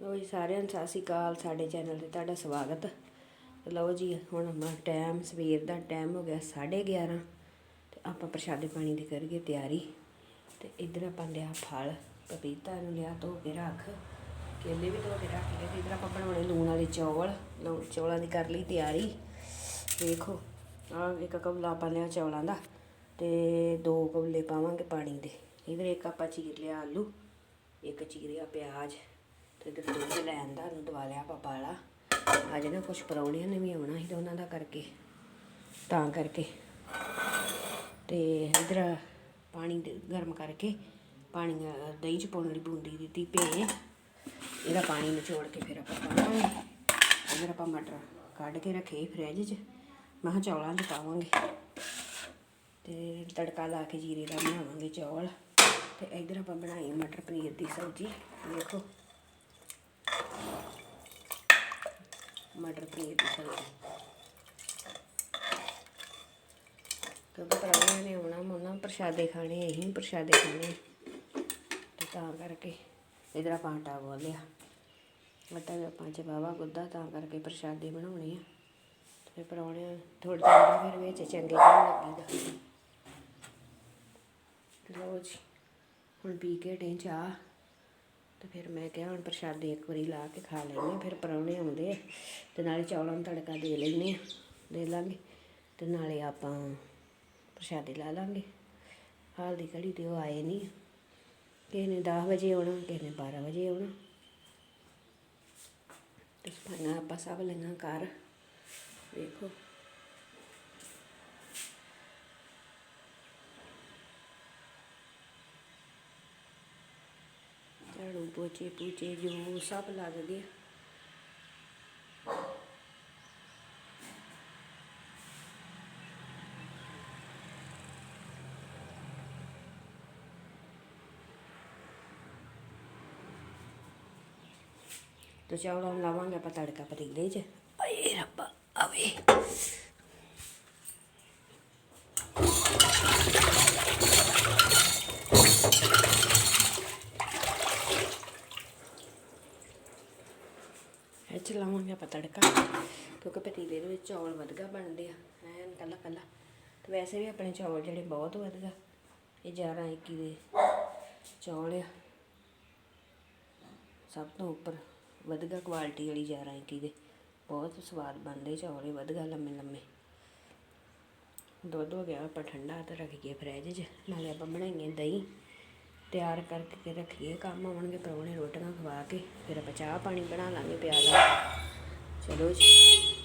ਲੋ ਜੀ ਸਾਰਿਆਂ ਨੂੰ ਸਤਿ ਸ਼੍ਰੀ ਅਕਾਲ, ਸਾਡੇ ਚੈਨਲ ਤੇ ਤੁਹਾਡਾ ਸਵਾਗਤ। ਲਓ ਜੀ, ਹੁਣ ਮੈਂ ਟਾਈਮ ਸਵੇਰ ਦਾ ਟਾਈਮ ਹੋ ਗਿਆ 11:30 ਤੇ ਆਪਾਂ ਪ੍ਰਸ਼ਾਦੇ ਪਾਣੀ ਦੀ ਕਰੀਏ ਤਿਆਰੀ। ਤੇ ਇੱਧਰ ਆਪਾਂ ਲਿਆ ਫਲ, ਪਪੀਤਾ ਨੂੰ ਲਿਆ ਧੋ ਕੇ ਰੱਖ। ਕੇਲੇ ਵੀ ਧੋ ਕੇ ਰੱਖ ਲਏ ਤੇ ਇੱਧਰ ਆਪਾਂ ਬਣਾਉਣੇ ਲੂਣ ਵਾਲੇ ਚੌਲ। ਲੂਣ ਚੌਲਾਂ ਦੀ ਕਰ ਲਈ ਤਿਆਰੀ। ਵੇਖੋ ਆ ਇੱਕ ਕਬਲਾ ਆਪਾਂ ਲਿਆ ਚੌਲਾਂ ਦਾ ਤੇ ਦੋ ਕਬਲੇ ਪਾਵਾਂਗੇ ਪਾਣੀ ਦੇ। ਇਧਰ ਇੱਕ ਆਪਾਂ ਚੀਰ ਲਿਆ ਆਲੂ, ਇੱਕ ਚੀਰਿਆ ਪਿਆਜ਼। ਤੇ ਇਧਰ ਦੁੱਧ ਲੈਣ ਦਾ ਨੂੰ ਦਵਾ ਲਿਆ ਪਪਾਲਾ ਅੱਜ ਨਾ ਕੁਝ ਪਰੌਣਿਆਂ ਨੇ ਵੀ ਆਉਣਾ ਸੀ ਤੇ ਉਹਨਾਂ ਦਾ ਕਰਕੇ, ਤਾਂ ਕਰਕੇ। ਤੇ ਇਧਰ ਪਾਣੀ ਗਰਮ ਕਰਕੇ ਪਾਣੀ, ਦਹੀਂ ਚ ਪਾਉਣ ਵਾਲੀ ਬੂੰਦੀ ਦਿੱਤੀ ਭੇ ਇਹਦਾ ਪਾਣੀ ਨਿਚੋੜ ਕੇ ਫਿਰ ਆਪਾਂ ਪਾਵਾਂਗੇ। ਇਧਰ ਆਪਾਂ ਮਟਰ ਕੱਢ ਕੇ ਰੱਖੇ ਫ੍ਰਿਜ 'ਚ। ਮੈਂ ਕਿਹਾ ਚੌਲਾਂ 'ਚ ਪਾਵਾਂਗੇ। ਤੇ ਤੜਕਾ ਲਾ ਕੇ ਜੀਰੇ ਦਾ ਬਣਾਵਾਂਗੇ ਚੌਲ। ਤੇ ਇਧਰ ਆਪਾਂ ਬਣਾਈ ਮਟਰ ਪਨੀਰ ਦੀ ਸਬਜ਼ੀ। ਦੇਖੋ। ਮਟਰ ਪਨੀਰ ਦੀ ਸਬਜ਼ੀ। ਕਿਉਂਕਿ ਪਰਾਉਣਿਆਂ ਨੇ ਆਉਣਾ ਮੋਨਾ ਪ੍ਰਸ਼ਾਦੇ ਖਾਣੇ ਇਹੀ ਪ੍ਰਸ਼ਾਦੇ ਖਾਣੇ। ਤੇ ਤਾਂ ਕਰਕੇ ਇਧਰ ਆਪਾਂ ਆਟਾ ਗੋਲ ਆਟਾ ਵੀ ਆਪਾਂ ਚ ਬਾਵਾ ਗੁੱਦਾ ਤਾਂ ਕਰਕੇ ਪ੍ਰਸ਼ਾਦੇ ਬਣਾਉਣੇ ਆ। ਤੇ ਫਿਰ ਪਰਾਉਣਿਆਂ ਥੋੜਾ ਜਿਹਾ ਫਿਰ ਵਿੱਚ ਚੰਗੇ ਬਣ ਲੱਗੇਗਾ ਲਓ ਜੀ, ਹੁਣ ਪੀ ਕੇ ਡੇ ਚਾਹ। ਤੇ ਫਿਰ ਮੈਂ ਕਿਹਾ ਹੁਣ ਪ੍ਰਸ਼ਾਦੇ ਇੱਕ ਵਾਰੀ ਲਾ ਕੇ ਖਾ ਲੈਂਦੇ ਹਾਂ ਫਿਰ ਪਰੌਣੇ ਆਉਂਦੇ ਆ। ਤੇ ਨਾਲੇ ਚੌਲਾਂ ਨੂੰ ਤੜਕਾ ਦੇ ਲੈਂਦੇ ਆ, ਦੇ ਲਾਂਗੇ। ਤੇ ਨਾਲੇ ਆਪਾਂ ਪ੍ਰਸ਼ਾਦੇ ਲਾ ਲਾਂਗੇ। ਹਾਲ ਦੀ ਘੜੀ ਤੇ ਉਹ ਆਏ ਨਹੀਂ ਕਿਸੇ ਨੇ 10 ਵਜੇ ਆਉਣਾ, ਕਿਸੇ ਨੇ 12 ਵਜੇ ਆਉਣਾ। ਤੇ ਸਫਾਈਆਂ ਆਪਾਂ ਸਭ ਲਈਆਂ ਕਰ ਦੇਖੋ ਝਾੜੂ ਪੋਚੇ ਪੂਚੇ ਜੋ ਸਭ ਲੱਗ ਗਏ। ਤੇ ਚੌਲਾਂ ਨੂੰ ਲਾਵਾਂਗੇ ਆਪਾਂ ਤੜਕਾ ਪਤੀਲੇ 'ਚ। ਆਏ ਇਹ ਚ ਲਾਵਾਂਗੇ ਆਪਾਂ ਤੜਕਾ, ਕਿਉਂਕਿ ਪਤੀਲੇ ਦੇ ਵਿੱਚ ਚੌਲ ਵਧਗਾ ਬਣਦੇ ਆ, ਐਨ ਕੱਲਾ ਕੱਲਾ। ਤੇ ਵੈਸੇ ਵੀ ਆਪਣੇ ਚੌਲ ਜਿਹੜੇ ਬਹੁਤ ਵਧਗਾ, ਇਹ 11 21 ਦੇ ਚੌਲ ਆ। ਸਭ ਤੋਂ ਉੱਪਰ ਵਧਗਾ ਕੁਆਲਿਟੀ ਵਾਲੀ 11 21 ਦੇ। ਬਹੁਤ ਸਵਾਦ ਬਣਦੇ ਚੌਲ, ਇਹ ਵਧਗਾ ਲੰਮੇ ਲੰਮੇ। ਦੁੱਧ ਹੋ ਗਿਆ, ਆਪਾਂ ਠੰਡਾ ਤਾਂ ਰੱਖ ਗਏ ਫਰਿੱਜ 'ਚ, ਨਾਲੇ ਆਪਾਂ ਬਣਾਈਏ ਦਹੀਂ। ਤਿਆਰ ਕਰਕੇ ਰੱਖੀਏ ਕੰਮ, ਆਉਣਗੇ ਪ੍ਰਾਹੁਣੇ ਰੋਟੀਆਂ ਖਵਾ ਕੇ, ਫਿਰ ਆਪਾਂ ਚਾਹ ਪਾਣੀ ਬਣਾ ਲਾਂਗੇ ਪਿਆਲਾ ਚਲੋ ਜੀ।